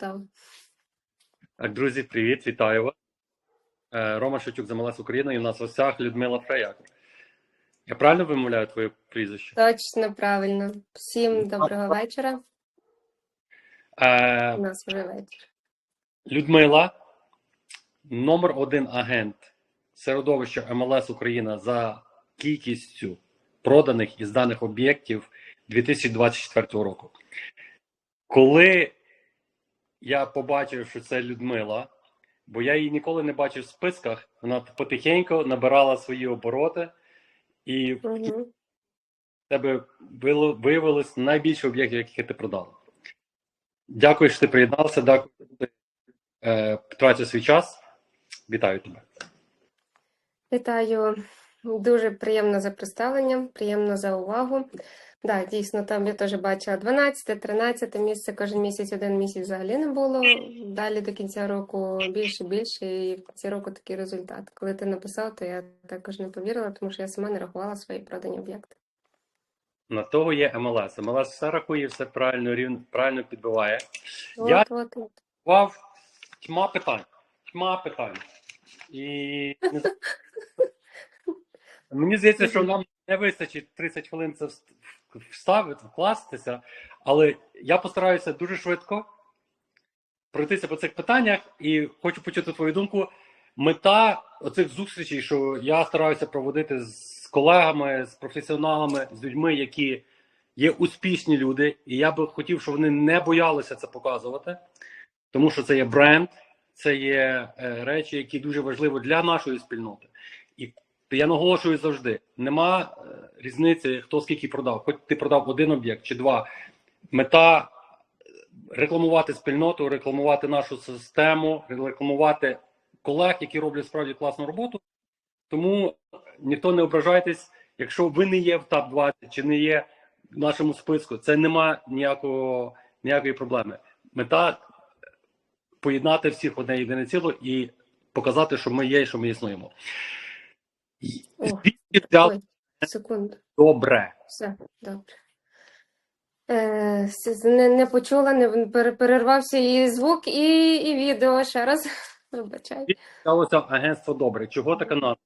готова. Так, друзі, привіт, вітаю вас. Е, Рома Шевчук з МЛС України і у нас в гостях Людмила Фреяк. Я правильно вимовляю твоє прізвище? Точно правильно. Всім доброго вечора. Е, У нас вже вечір. Людмила, номер один агент середовища МЛС Україна за кількістю проданих і зданих об'єктів 2024 року. Коли я побачив, що це Людмила, бо я її ніколи не бачив в списках, вона потихеньку набирала свої обороти, і в Угу. тебе вило- виявилось найбільше об'єктів, яких ти продала. Дякую, що ти приєднався. Дякую, що ти е, потратив свій час. Вітаю тебе. Вітаю. Дуже приємно за представлення, приємно за увагу. Да, дійсно, там я теж бачила 12, 13 місце, кожен місяць, один місяць взагалі не було. Далі до кінця року більше, більше, і в кінці року такий результат. Коли ти написав, то я також не повірила, тому що я сама не рахувала свої продані об'єкти. На того є МЛС. МЛС все рахує, все правильно, рівно, правильно підбиває. Я От, от, от. Вав тьма питань. Тьма питань. І мені здається, що нам не вистачить 30 хвилин це вставити, вкластися, але я постараюся дуже швидко пройтися по цих питаннях і хочу почути твою думку. Мета оцих зустрічей, що я стараюся проводити з колегами, з професіоналами, з людьми, які є успішні люди, і я би хотів, щоб вони не боялися це показувати тому що це є бренд, це є е, речі, які дуже важливі для нашої спільноти. Я наголошую завжди: нема е, різниці, хто скільки продав. Хоч ти продав один об'єкт чи два. Мета е, рекламувати спільноту, рекламувати нашу систему, рекламувати колег, які роблять справді класну роботу. Тому ніхто не ображайтесь, якщо ви не є в топ 20 чи не є в нашому списку, це нема ніякого, ніякої проблеми. Мета поєднати всіх одне єдине ціло і показати, що ми є і що ми існуємо. Звідки взяв секунду. добре. Все, добре. Е, не, не почула, не перервався і звук, і, і відео. Ще раз. Вибачай. Сталося агентство добре. Чого така назва?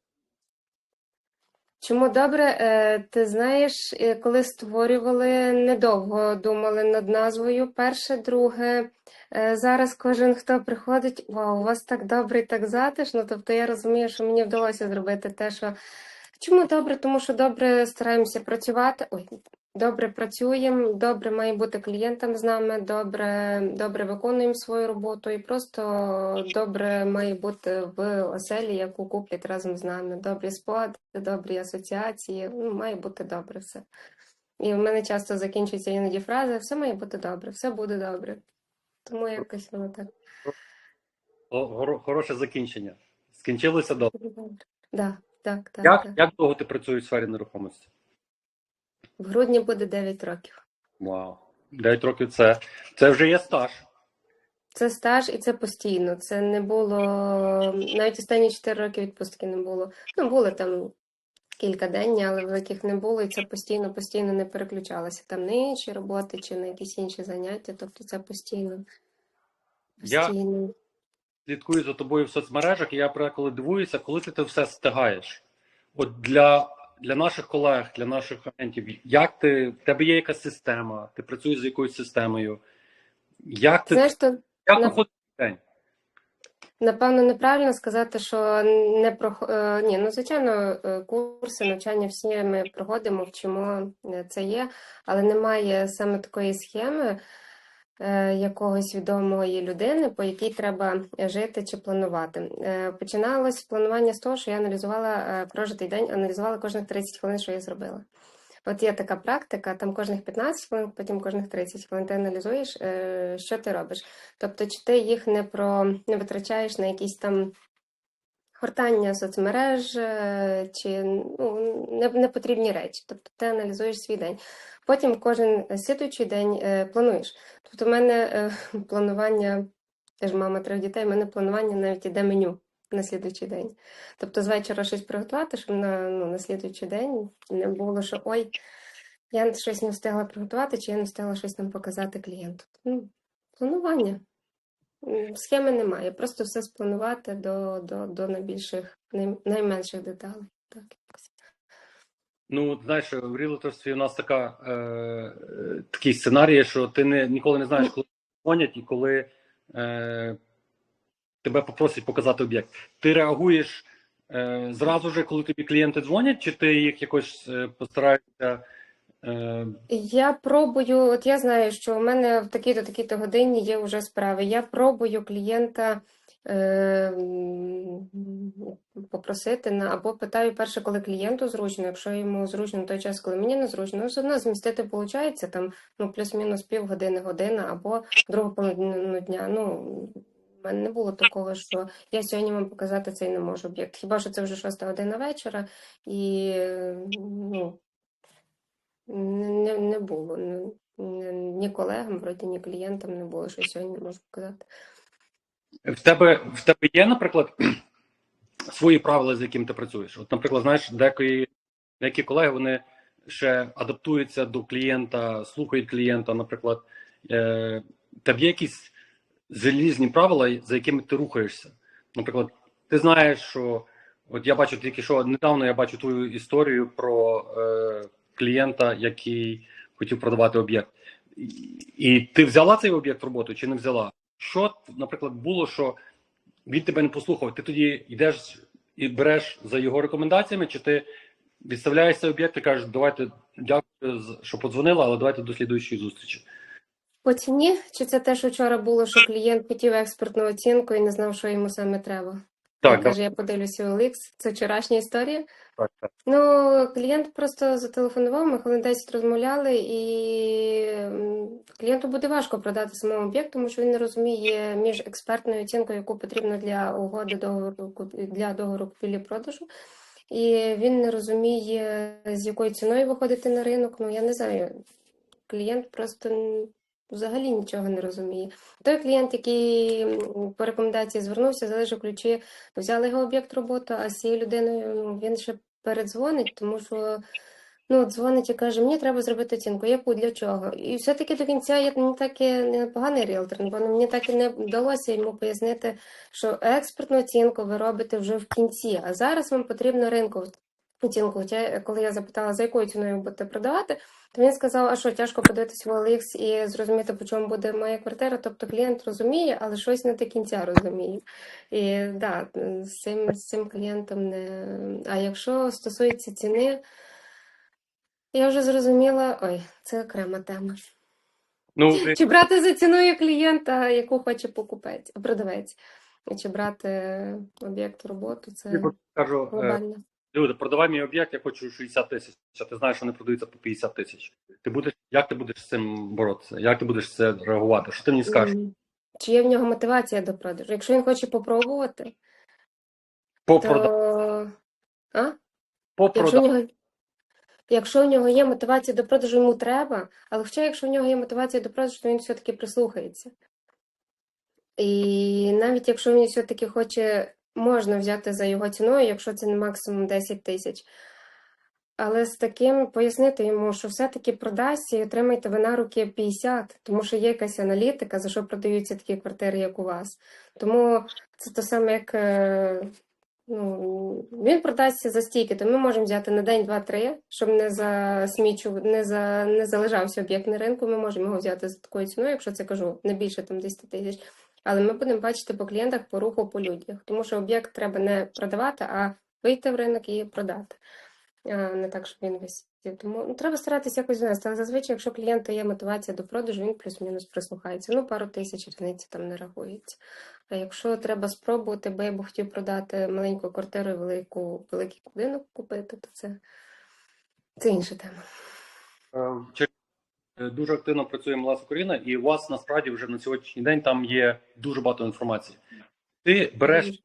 Чому добре? Е, ти знаєш, е, коли створювали, недовго думали над назвою. Перше, друге. Е, зараз кожен, хто приходить, вау, у вас так добре і так затишно. Тобто я розумію, що мені вдалося зробити те, що. Чому добре? Тому що добре стараємося працювати. Ой, добре працюємо, добре має бути клієнтам з нами, добре, добре виконуємо свою роботу і просто добре має бути в оселі, яку куплять разом з нами. Добрі спогади, добрі асоціації. Ну, має бути добре все. І в мене часто закінчується іноді фраза: все має бути добре, все буде добре. Тому якось воно так О, Хороше закінчення. Скінчилося добре. добре. Да, так, так, Як, так. як довго ти працюєш в сфері нерухомості? В грудні буде 9 років. Вау. 9 років це, це вже є стаж. Це стаж і це постійно. Це не було навіть останні 4 роки відпустки не було. Ну, були там кілька день, але великих не було, і це постійно, постійно не переключалося. Там на інші роботи чи на якісь інші заняття. Тобто це постійно. Я- слідкую за тобою в соцмережах, і я коли дивуюся, коли ти це все встигаєш. От для, для наших колег, для наших агентів, як ти, в тебе є якась система, ти працюєш з якоюсь системою. Як ти Знаєш, то як на- проходить день? Напевно, неправильно сказати, що не про ні, ну звичайно, е, курси навчання всі ми проходимо, вчимо е, це є, але немає саме такої схеми е, якогось відомої людини, по якій треба жити чи планувати. Е, Починалось планування з того, що я аналізувала е, прожитий день, аналізувала кожних 30 хвилин, що я зробила. От є така практика, там кожних 15 хвилин, потім кожних 30 хвилин ти аналізуєш, е, що ти робиш. Тобто, чи ти їх не про не витрачаєш на якісь там гортання соцмереж, е, чи ну, не, непотрібні речі. Тобто ти аналізуєш свій день. Потім кожен слідуючий день е, плануєш. Тобто, в мене е, планування, я ж мама трьох дітей, в мене планування навіть іде меню на слідуючий день. Тобто з вечора щось приготувати, щоб на, ну, на слідуючий день не було, що ой, я щось не встигла приготувати, чи я не встигла щось там показати клієнту. Ну, планування. Схеми немає, просто все спланувати до, до, до найбільших, най, найменших деталей. Так. Ну, знаєш, в рілаторстві у нас така, е, такий сценарій, що ти не, ніколи не знаєш, коли дзвонять і коли е, тебе попросять показати об'єкт. Ти реагуєш е, зразу же, коли тобі клієнти дзвонять, чи ти їх якось е, постараєшся. Е, Я пробую, от я знаю, що у мене в такій-то такій-то годині є вже справи. Я пробую клієнта попросити на або питаю перше, коли клієнту зручно, якщо йому зручно той час, коли мені не зручно, ну, все одно змістити виходить там ну, плюс-мінус півгодини, година або другу половину дня. Ну, в мене не було такого, що я сьогодні вам показати цей не можу об'єкт. Хіба що це вже шоста година вечора, і ну, не, не було. Ні- ні колегам, вроді, ні клієнтам не було, що сьогодні не можу показати. В, тебе, в тебе є, наприклад, свої правила, з якими ти працюєш. От, наприклад, знаєш, деякі, деякі колеги вони ще адаптуються до клієнта, слухають клієнта, наприклад. Е, тебе є якісь залізні правила, за якими ти рухаєшся. Наприклад, ти знаєш, що от я бачу тільки що недавно я бачу твою історію про е, клієнта, який хотів продавати об'єкт. І ти взяла цей об'єкт в роботу чи не взяла? Що, наприклад, було, що він тебе не послухав, ти тоді йдеш і береш за його рекомендаціями, чи ти відставляєш цей об'єкт і кажеш, давайте дякую, що подзвонила, але давайте до слідуючої зустрічі. По ціні, чи це те, що вчора було, що клієнт хотів експертну оцінку і не знав, що йому саме треба? Так, Він каже, я подивлюся у OLX. Це вчорашня історія. Так. Ну, клієнт просто зателефонував, ми хвилин 10 розмовляли, і клієнту буде важко продати самому об'єкт, тому що він не розуміє між експертною оцінкою, яку потрібно для угоди договору для договору купівлі-продажу. І він не розуміє, з якою ціною виходити на ринок. Ну, я не знаю. Клієнт просто взагалі нічого не розуміє. Той клієнт, який по рекомендації звернувся, залишив ключі, взяли його об'єкт роботи, а з цією людиною ну, він ще передзвонить, тому що ну, дзвонить і каже, мені треба зробити оцінку. Яку, для чого? І все-таки до кінця я не так і не поганий ріелтор, бо мені так і не вдалося йому пояснити, що експертну оцінку ви робите вже в кінці, а зараз вам потрібно ринкову оцінку. Хоча, коли я запитала, за якою ціною будете продавати, то він сказав, а що тяжко подивитися в OLX і зрозуміти, по чому буде моя квартира. Тобто клієнт розуміє, але щось не до кінця розуміє. І да, з цим, з цим клієнтом не. А якщо стосується ціни, я вже зрозуміла, ой, це окрема тема. Ну, Чи брати за ціною клієнта, яку хоче покупець, продавець, чи брати об'єкт роботу, це е, глобально. Люди, продавай мій об'єкт, я хочу 60 тисяч, а ти знаєш, що вони продаються по 50 тисяч. Ти будеш, як ти будеш з цим боротися? Як ти будеш це реагувати? Що ти мені скажеш? Чи є в нього мотивація до продажу? Якщо він хоче попробувати, По то а? По Якщо в нього, якщо в нього є мотивація до продажу, йому треба, але хоча якщо в нього є мотивація до продажу, то він все-таки прислухається. І навіть якщо він все-таки хоче, можна взяти за його ціною, якщо це не максимум 10 тисяч. Але з таким пояснити йому, що все-таки продасть і отримайте ви на руки 50, тому що є якась аналітика, за що продаються такі квартири, як у вас. Тому це те саме, як е, ну, він продасться за стільки, то ми можемо взяти на день, два, три, щоб не засмічу, не за не залежався об'єкт на ринку. Ми можемо його взяти за такою ціною, якщо це кажу, не більше там 10 тисяч. Але ми будемо бачити по клієнтах по руху по людях, тому що об'єкт треба не продавати, а вийти в ринок і продати. Не так, щоб він висів. Тому ну, треба старатися якось донести. Але зазвичай, якщо клієнта є мотивація до продажу, він плюс-мінус прислухається. Ну, пару тисяч різниці там не рахується. А якщо треба спробувати, бо я б хотів продати маленьку квартиру і велику, великий будинок купити, то це, це інша тема. Е, чи- е, Дуже активно працює Меласа Україна, і у вас насправді вже на сьогоднішній день там є дуже багато інформації. Ти береш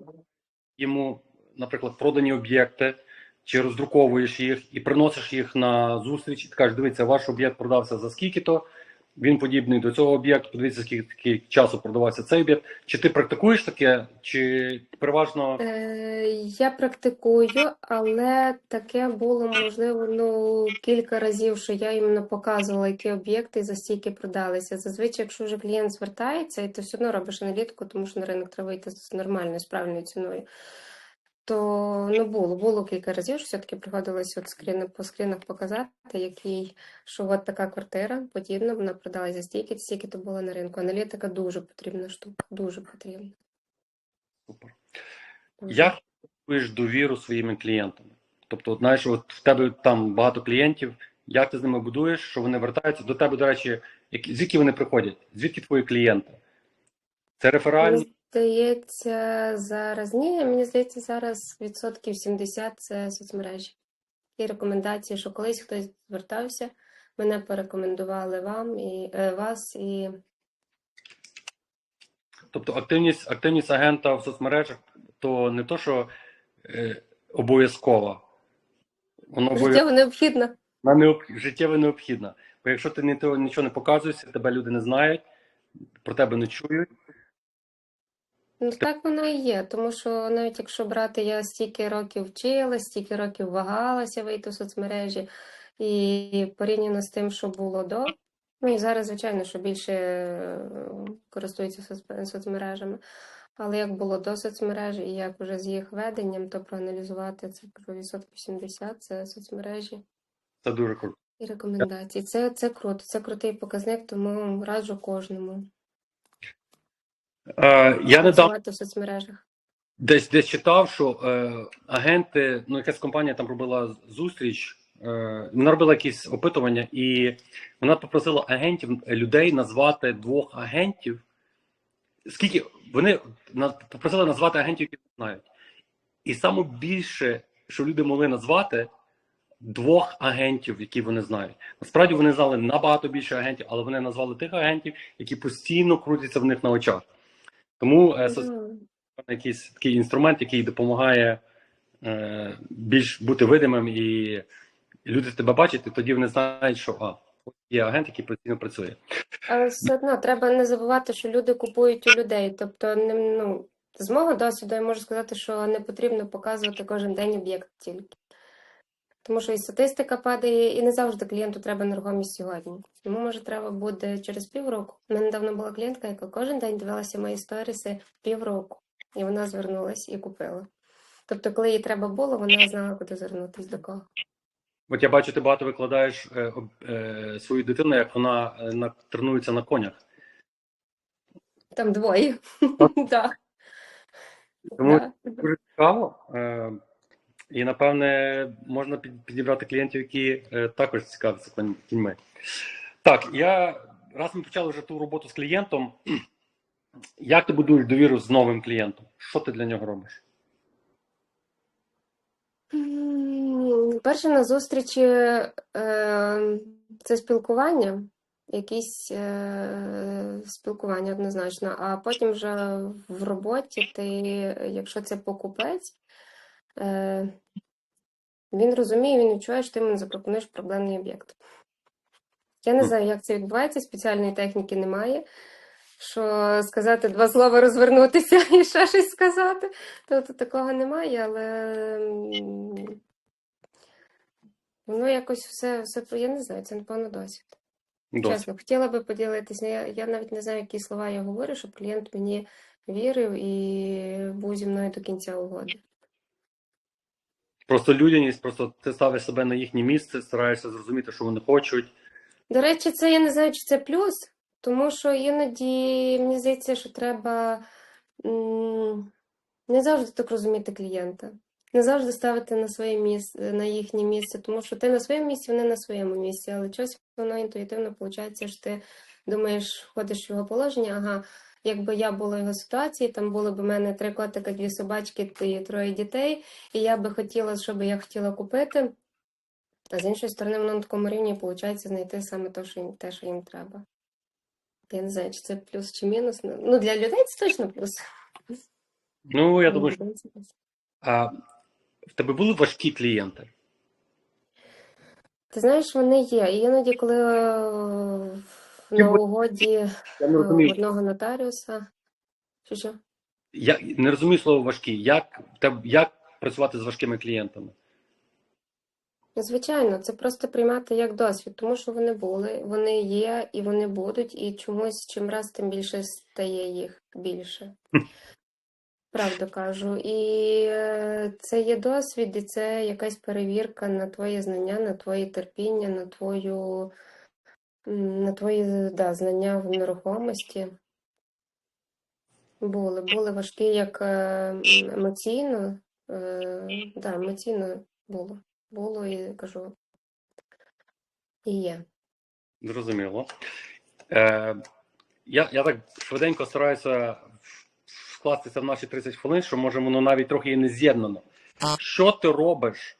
йому, наприклад, продані об'єкти, чи роздруковуєш їх і приносиш їх на зустріч, і ти кажеш, дивіться, ваш об'єкт продався за скільки-то, він подібний до цього об'єкту. Подивіться, скільки часу продавався цей об'єкт. Чи ти практикуєш таке, чи переважно Е, Я практикую, але таке було можливо ну кілька разів, що я іменно показувала, які об'єкти за стільки продалися. Зазвичай, якщо вже клієнт звертається, і ти все одно робиш аналітику, тому що на ринок треба йти з нормальною, з правильною ціною. То ну було, було кілька разів, що все-таки приходилось от скріни, по скрінах показати, який, що от така квартира подібна, вона продалася за стільки, стільки то було на ринку. Аналітика дуже потрібна штука, дуже потрібна. супер? Дуже. Як будуєш довіру своїми клієнтами? Тобто, знаєш, от в тебе там багато клієнтів, як ти з ними будуєш, що вони вертаються до тебе, до речі, які, звідки вони приходять? Звідки твої клієнти? Це реферальні? Здається, зараз ні, мені здається, зараз відсотків 70 це соцмережі. І рекомендації, що колись хтось звертався, мене порекомендували вам і е, вас, і Тобто активність, активність агента в соцмережах то не то, що е, обов'язкова. Воно життєво необхідно. вона необ... життєво необхідна. Бо якщо ти ні- нічого не показуєшся, тебе люди не знають, про тебе не чують. Ну так воно і є, тому що навіть якщо брати, я стільки років вчилась, стільки років вагалася вийти в соцмережі, і порівняно з тим, що було до, ну і зараз, звичайно, що більше е, користуються соцме- соцмережами. Але як було до соцмережі і як вже з їх веденням, то проаналізувати це кажу, відсотків 70 це соцмережі Це дуже круто. і рекомендації. Це, це круто, це крутий показник, тому раджу кожному Е, я недавно працювати в соцмережах. десь десь читав, що е, агенти, ну якась компанія там робила зустріч, е, вона робила якісь опитування, і вона попросила агентів людей назвати двох агентів. Скільки вони на- попросили назвати агентів, які знають. І саме більше, що люди могли назвати, двох агентів, які вони знають. Насправді вони знали набагато більше агентів, але вони назвали тих агентів, які постійно крутяться в них на очах. Тому е, якийсь такий інструмент, який допомагає е, більш бути видимим, і люди тебе бачать, і тоді вони знають, що а, є агент, який постійно працює. Але все одно треба не забувати, що люди купують у людей. Тобто, не- ну, з мого досвіду я можу сказати, що не потрібно показувати кожен день об'єкт тільки. Тому що і статистика падає, і не завжди клієнту треба нерухомість сьогодні. Йому може треба буде через півроку. У мене недавно була клієнтка, яка кожен день дивилася мої сторіси півроку, і вона звернулась і купила. Тобто, коли їй треба було, вона знала, куди звернутися до кого. От я бачу, ти багато викладаєш е, е, свою дитину, як вона е, на, тренується на конях. Там двоє. Так. Тому дуже цікаво. І напевне можна підібрати клієнтів, які е, також цікавляться кіньми. Так, я раз ми почали вже ту роботу з клієнтом. Як ти будуєш довіру з новим клієнтом? Що ти для нього робиш? Перше на зустрічі е, це спілкування, якісь е, спілкування однозначно, а потім вже в роботі ти, якщо це покупець, він розуміє, він відчуває, що ти йому запропонуєш проблемний об'єкт. Я не знаю, як це відбувається, спеціальної техніки немає. Що сказати два слова, розвернутися і ще щось сказати. Тобто такого немає, але воно якось все, все я не знаю, це напевно досвід. Досвід. Чесно, хотіла би поділитися. Я, я навіть не знаю, які слова я говорю, щоб клієнт мені вірив і був зі мною до кінця угоди. Просто людяність, просто ти ставиш себе на їхнє місце, стараєшся зрозуміти, що вони хочуть. До речі, це я не знаю, чи це плюс, тому що іноді мені здається, що треба не завжди так розуміти клієнта, не завжди ставити на своє місце, на їхнє місце, тому що ти на своєму місці, вони на своєму місці, але щось воно інтуїтивно виходить, що ти думаєш, входиш в його положення, ага, якби я була в його ситуації, там було б у мене три котика, дві собачки і троє дітей, і я би хотіла, що би я хотіла купити. А з іншої сторони, воно на такому рівні виходить знайти саме те, що їм, те, що їм треба. Я не знаю, чи це плюс чи мінус. Ну, для людей це точно плюс. Ну, я думаю, що а, в тебе були важкі клієнти. Ти знаєш, вони є. І іноді, коли е, на угоді Я е, не розумію, одного нотаріуса. Що що? я не розумію слово важкі. Як, як працювати з важкими клієнтами? Ну, Звичайно, це просто приймати як досвід, тому що вони були, вони є і вони будуть, і чомусь чим раз тим більше стає їх більше. Правду кажу. І е, це є досвід, і це якась перевірка на твоє знання, на твоє терпіння, на твою, на твої да, знання в нерухомості. Були, були важкі як е, емоційно, е, да, емоційно було. Було і кажу, і є. Зрозуміло. Е, я, я так швиденько стараюся вкластися в наші 30 хвилин, що може воно навіть трохи і не з'єднано. Що ти робиш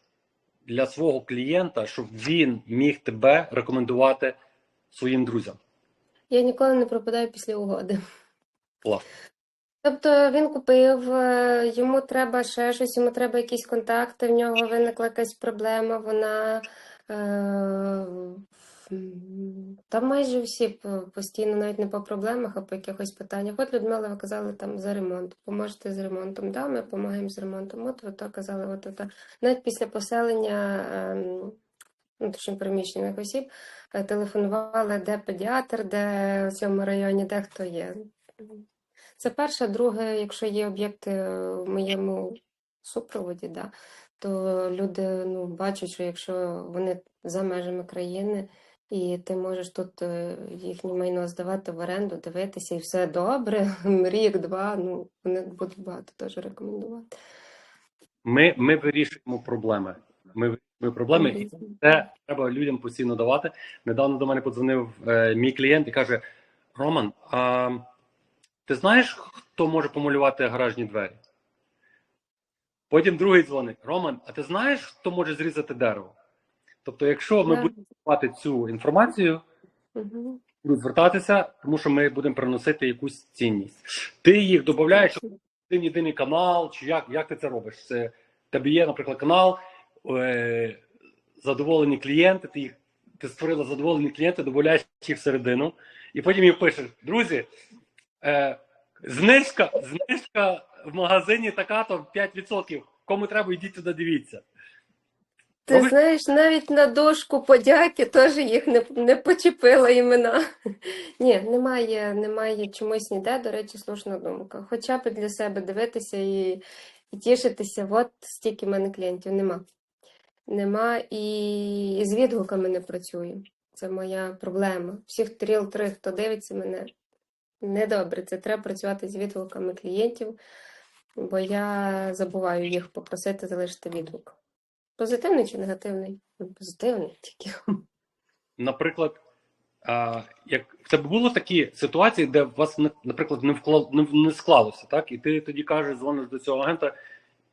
для свого клієнта, щоб він міг тебе рекомендувати своїм друзям? Я ніколи не пропадаю після угоди. Клас. Тобто він купив, е, йому треба ще щось, йому треба якісь контакти, в нього виникла якась проблема, вона е, там майже всі постійно, навіть не по проблемах, а по якихось питаннях. От Людмила, ви казали там за ремонт, поможете з ремонтом. Да, ми допомагаємо з ремонтом. От ви то казали, от то. Навіть після поселення ем, внутрішньо переміщених осіб е, телефонували, де педіатр, де в цьому районі, де хто є. Це перше, друге, якщо є об'єкти в моєму супроводі, да, то люди ну, бачать, що якщо вони за межами країни, і ти можеш тут е, їхнє майно здавати в оренду, дивитися, і все добре, рік, два, ну вони будуть багато теж рекомендувати. Ми, ми вирішуємо проблеми. Ми вирішуємо проблеми, і це треба людям постійно давати. Недавно до мене подзвонив е, мій клієнт і каже: Роман, а ти знаєш, хто може помалювати гаражні двері? Потім другий дзвонить: Роман, а ти знаєш, хто може зрізати дерево? Тобто, якщо ми будемо мати цю інформацію, Мгм. будуть звертатися, тому що ми будемо приносити якусь цінність. Ти їх додаєш один єдиний канал, чи як, як ти це робиш? Це тебе є, наприклад, канал, задоволені клієнти, ти їх ти створила задоволені клієнти, додаєш їх всередину, і потім їм пишеш: друзі, е, знижка, знижка в магазині така то 5%. Кому треба, йдіть туди, дивіться. Ти Робиш- знаєш, навіть на дошку подяки теж їх не, не почепила імена. Ні, немає, немає чомусь ніде, до речі, слушна думка. Хоча б для себе дивитися і, і тішитися, от стільки в мене клієнтів нема. Нема і, з відгуками не працюю. Це моя проблема. Всіх тріл-три, хто дивиться мене, недобре. Це треба працювати з відгуками клієнтів, бо я забуваю їх попросити залишити відгук. Позитивний чи негативний? Ну, Позитивний тільки. наприклад, а, як тебе було такі ситуації, де у вас, наприклад, не вклад не, не склалося, так? І ти тоді кажеш, дзвониш до цього агента,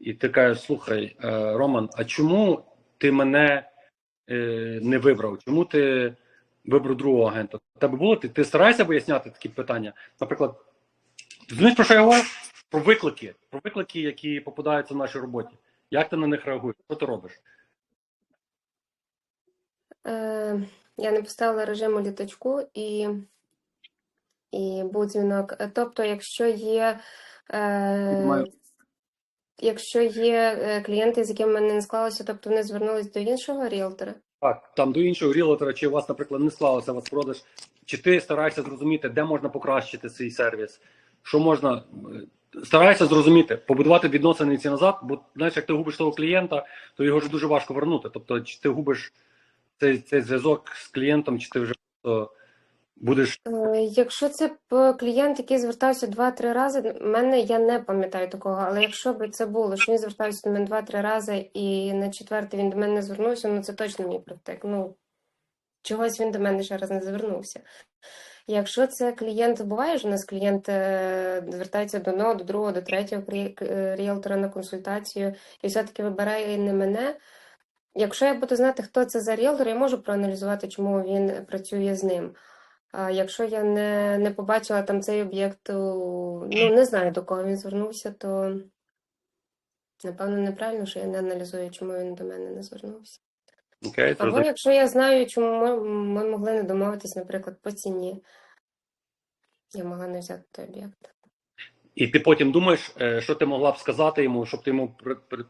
і ти кажеш: слухай, е, Роман, а чому ти мене е, не вибрав? Чому ти вибрав другого агента? Тебе було ти, ти стараєшся виясняти такі питання? Наприклад, ти знаєш, про що я говорю? Про виклики, про виклики, які попадаються в нашій роботі. Як ти на них реагуєш? Що ти робиш? Е, я не поставила режим у літачку і, і був дзвінок. Тобто, якщо є, е. Якщо є е, клієнти, з якими мене не склалося, тобто вони звернулись до іншого ріелтора. Так, там до іншого ріелтора, чи у вас, наприклад, не склалося вас продаж, чи ти стараєшся зрозуміти, де можна покращити свій сервіс, що можна. е, Старайся зрозуміти, побудувати відносини ці назад, бо знаєш, як ти губиш того клієнта, то його вже дуже важко вернути. Тобто, чи ти губиш цей, цей зв'язок з клієнтом, чи ти вже просто будеш. Е, Якщо це клієнт, який звертався два-три рази, мене я не пам'ятаю такого, але якщо б це було, що він звертався до мене два-три рази, і на четвертий він до мене не звернувся, ну це точно мій протек. Ну, чогось він до мене ще раз не звернувся. Якщо це клієнт, буває ж у нас клієнт е, звертається до одного, до другого, до третього е, ріелтора на консультацію і все-таки вибирає не мене. Якщо я буду знати, хто це за ріелтор, я можу проаналізувати, чому він працює з ним. Якщо я не, не побачила там цей об'єкт, ну не знаю до кого він звернувся, то напевно неправильно, що я не аналізую, чому він до мене не звернувся. Окей, Або зрозумів. якщо я знаю, чому ми, ми могли не домовитись, наприклад, по ціні, я могла не взяти той об'єкт. І ти потім думаєш, е, що ти могла б сказати йому, щоб ти йому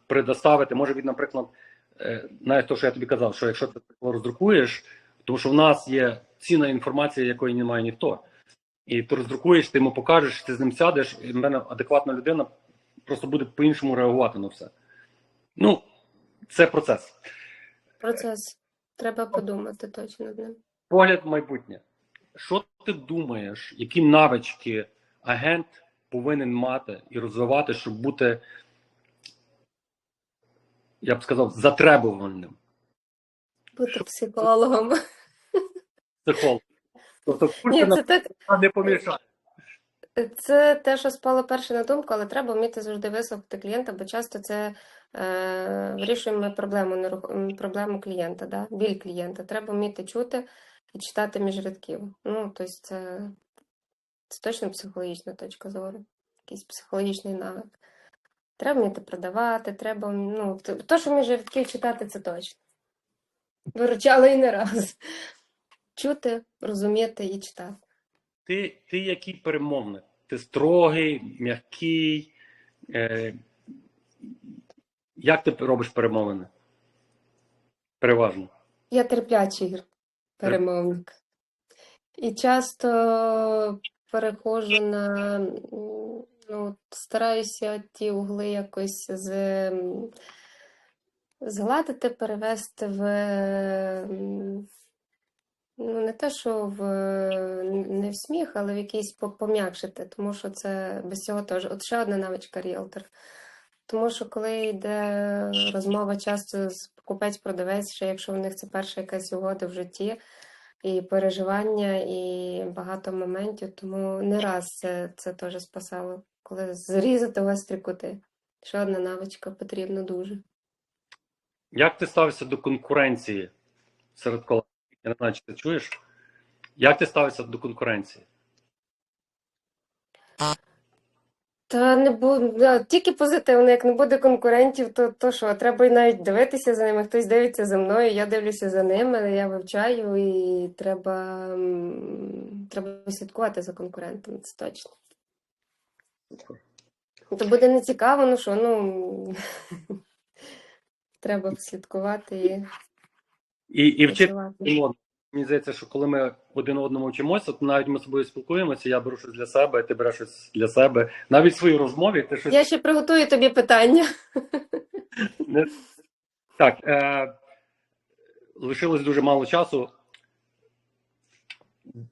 предоставити. Може він, наприклад, е, навіть те, що я тобі казав, що якщо ти роздрукуєш, тому що в нас є цінна інформація, якої немає ніхто. І ти роздрукуєш, ти йому покажеш, ти з ним сядеш, і в мене адекватна людина просто буде по-іншому реагувати на все. Ну, це процес. Процес. Треба подумати точно. Погляд в майбутнє. Що ти думаєш, які навички агент повинен мати і розвивати, щоб бути, я б сказав, затребуваним Бути психологом. Психологом? Тобто Ні, це так. не помішає. Це те, що спало перше на думку, але треба вміти завжди вислухати клієнта, бо часто це е, вирішуємо ми проблему, проблему клієнта, да? біль клієнта. Треба вміти чути і читати між рядків. Ну, тобто це, це точно психологічна точка зору, якийсь психологічний навик. Треба вміти продавати, треба, ну, то, що між рядків читати, це точно. Виручала і не раз. Чути, розуміти і читати. Ти, ти який перемовник? Ти строгий, м'який. Е, як ти робиш перемовини? Переважно. Я терплячий перемовник. І часто переходжу на, ну, стараюся ті угли якось з, згладити, перевести в, ну, не те, що в, не в сміх, але в якийсь по- пом'якшити, тому що це без цього теж. От ще одна навичка ріелтор. Тому що коли йде розмова часто з покупець-продавець, ще якщо в них це перша якась угода в житті, і переживання, і багато моментів, тому не раз це, це теж спасало, коли зрізати гострі кути. Ще одна навичка потрібна дуже. Як ти ставишся до конкуренції серед колег? Я ти чуєш? Як ти ставишся до конкуренції? Та не буде тільки позитивно, як не буде конкурентів, то, то що, треба навіть дивитися за ними. Хтось дивиться за мною, я дивлюся за ними, я вивчаю, і треба, треба слідкувати за конкурентами, це точно. То буде нецікаво, ну що, ну треба слідкувати і І, і вчити. Мені здається, що коли ми один одному вчимося, то навіть ми з собою спілкуємося, я беру щось для себе, ти береш щось для себе. Навіть в своїй розмові ти щось Я ще приготую тобі питання. не так. Е... Лишилось дуже мало часу.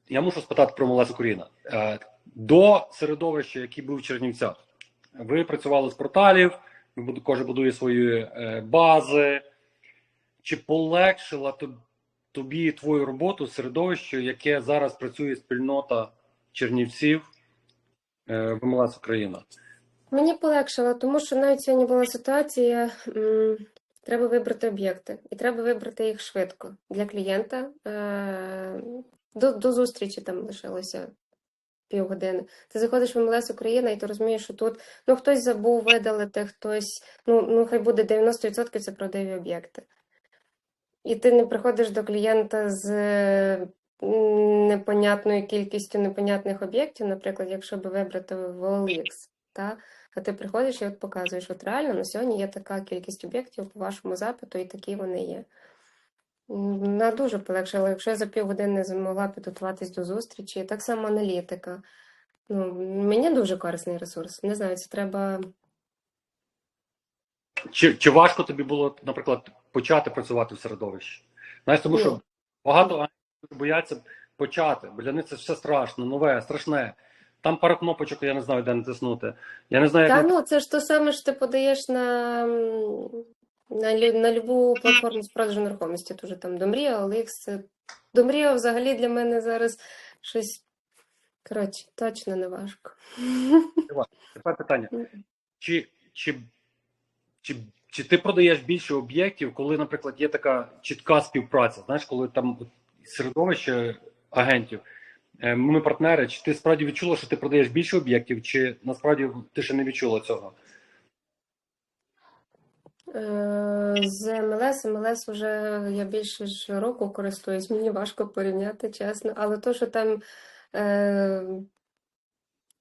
Я мушу спитати про Малесу Коріна. Е... До середовища, який був в Чернівцях, ви працювали з порталів, кожен будує свої е, бази. Чи полегшила тобі твою роботу середовище, яке зараз працює спільнота Чернівців е, в МЛС Україна? Мені полегшало, тому що навіть сьогодні була ситуація, треба вибрати об'єкти, і треба вибрати їх швидко для клієнта. Е, До, до зустрічі там лишилося півгодини. Ти заходиш в МЛС Україна, і ти розумієш, що тут ну хтось забув видалити, хтось, ну, ну хай буде 90% це правдиві об'єкти. І ти не приходиш до клієнта з непонятною кількістю непонятних об'єктів, наприклад, якщо би вибрати в OLX, та? а ти приходиш і от показуєш, от реально на сьогодні є така кількість об'єктів по вашому запиту, і такі вони є. М, На дуже полегшило. Якщо я за півгодини не змогла підготуватись до зустрічі, так само аналітика. Ну, мені дуже корисний ресурс. Не знаю, це треба. Чи, чи важко тобі було, наприклад, почати працювати в середовищі? Знаєш, тому що багато агентів бояться почати, бо для них це все страшно, нове, страшне. Там пару кнопочок, я не знаю, де натиснути. Я не знаю, як Та ну, це ж то саме, що ти подаєш на, на, на любу платформу з продажу нерухомості. Дуже там Домрія. Це... Домрія взагалі для мене зараз щось. Коротше, точно не важко. Тепер питання. Чи, чи, чи, чи ти продаєш більше об'єктів, коли, наприклад, є така чітка співпраця? Знаєш, коли там середовище агентів, е, ми партнери, чи ти справді відчула, що ти продаєш більше об'єктів, чи насправді ти ще не відчула цього? Е, З МЛС, МЛС вже я більше ж року користуюсь, мені важко порівняти, чесно. Але то, що там е,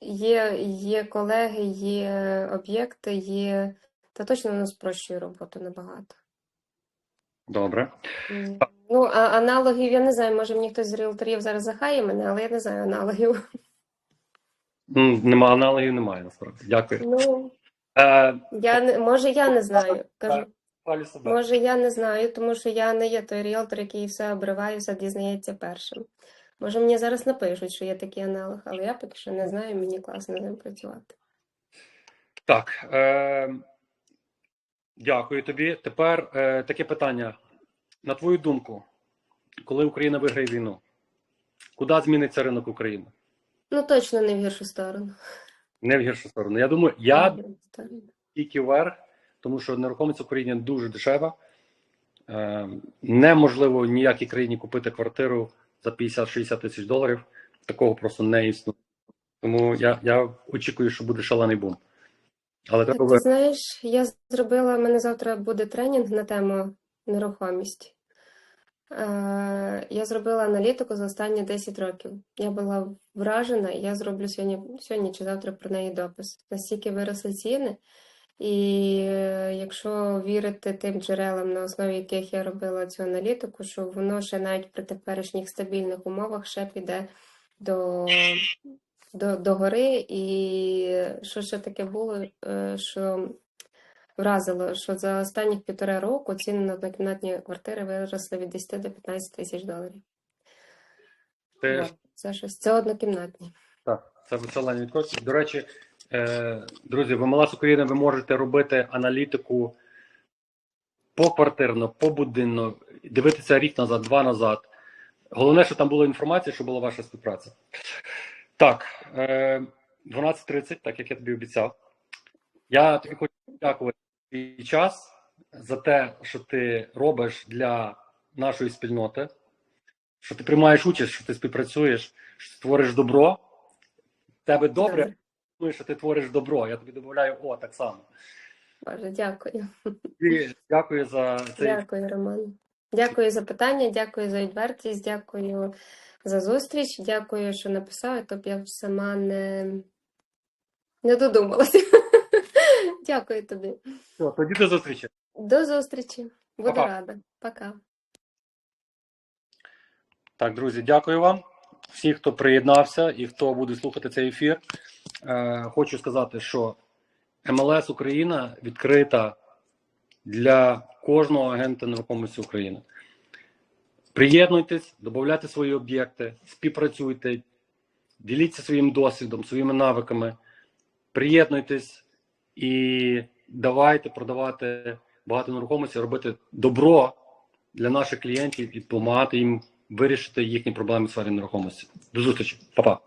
є, є колеги, є об'єкти, є, та точно воно спрощує роботу набагато. Добре. Ну, а аналогів я не знаю, може мені хтось з ріелторів зараз захає мене, але я не знаю аналогів. Нема аналогів, немає насправді. Дякую. Ну, Е, я не, може я не знаю. Кажу, може я не знаю, тому що я не є той ріелтор, який все обриває, все дізнається першим. Може мені зараз напишуть, що є такий аналог, але я поки що не знаю, мені класно з ним працювати. Так. Е, дякую тобі. Тепер е, таке питання. На твою думку, коли Україна виграє війну, куди зміниться ринок України? Ну, точно не в гіршу сторону. Не в гіршу сторону. Я думаю, я тільки вверх, тому що нерухомість в Україні дуже дешева. Е, неможливо в ніякій країні купити квартиру за 50-60 тисяч доларів. Такого просто не існує. Тому я, я очікую, що буде шалений бум. Але треба Ти знаєш, я зробила, у мене завтра буде тренінг на тему нерухомість. Е, Я зробила аналітику за останні 10 років. Я була вражена, і я зроблю сьогодні, сьогодні чи завтра про неї допис. Настільки виросли ціни, і е, якщо вірити тим джерелам, на основі яких я робила цю аналітику, що воно ще навіть при теперішніх стабільних умовах ще піде до, до, до гори. І що ще таке було, е, що вразило, що за останніх півтора року ціни на однокімнатні квартири виросли від 10 до 15 тисяч доларів. Це, Да, Це щось, це однокімнатні. так, це шалені відкритки. До речі, е, друзі, в МЛС України ви можете робити аналітику поквартирно, побудинно, дивитися рік назад, два назад. Головне, що там була інформація, що була ваша співпраця. Так, е, 12.30, так як я тобі обіцяв. Я тобі хочу подякувати за твій час за те, що ти робиш для нашої спільноти, що ти приймаєш участь, що ти співпрацюєш, що ти твориш добро. Тебе добре, ну, що ти твориш добро. Я тобі додаю о так само. Боже, дякую. І дякую за цей Дякую, Роман. Дякую за питання, дякую за відвертість, дякую за зустріч, дякую, що написав, а то б я б сама не, не додумалася. Дякую тобі. Все, тоді до зустрічі. До зустрічі. Буду Па-па. рада. Пока. Так, друзі, дякую вам. Всі, хто приєднався і хто буде слухати цей ефір. Е, хочу сказати, що МЛС Україна відкрита для кожного агента нерухомості України. Приєднуйтесь, додавайте свої об'єкти, співпрацюйте, діліться своїм досвідом, своїми навиками, приєднуйтесь і давайте продавати багато нерухомості, робити добро для наших клієнтів і допомагати їм вирішити їхні проблеми в сфері нерухомості. До зустрічі, Па-па.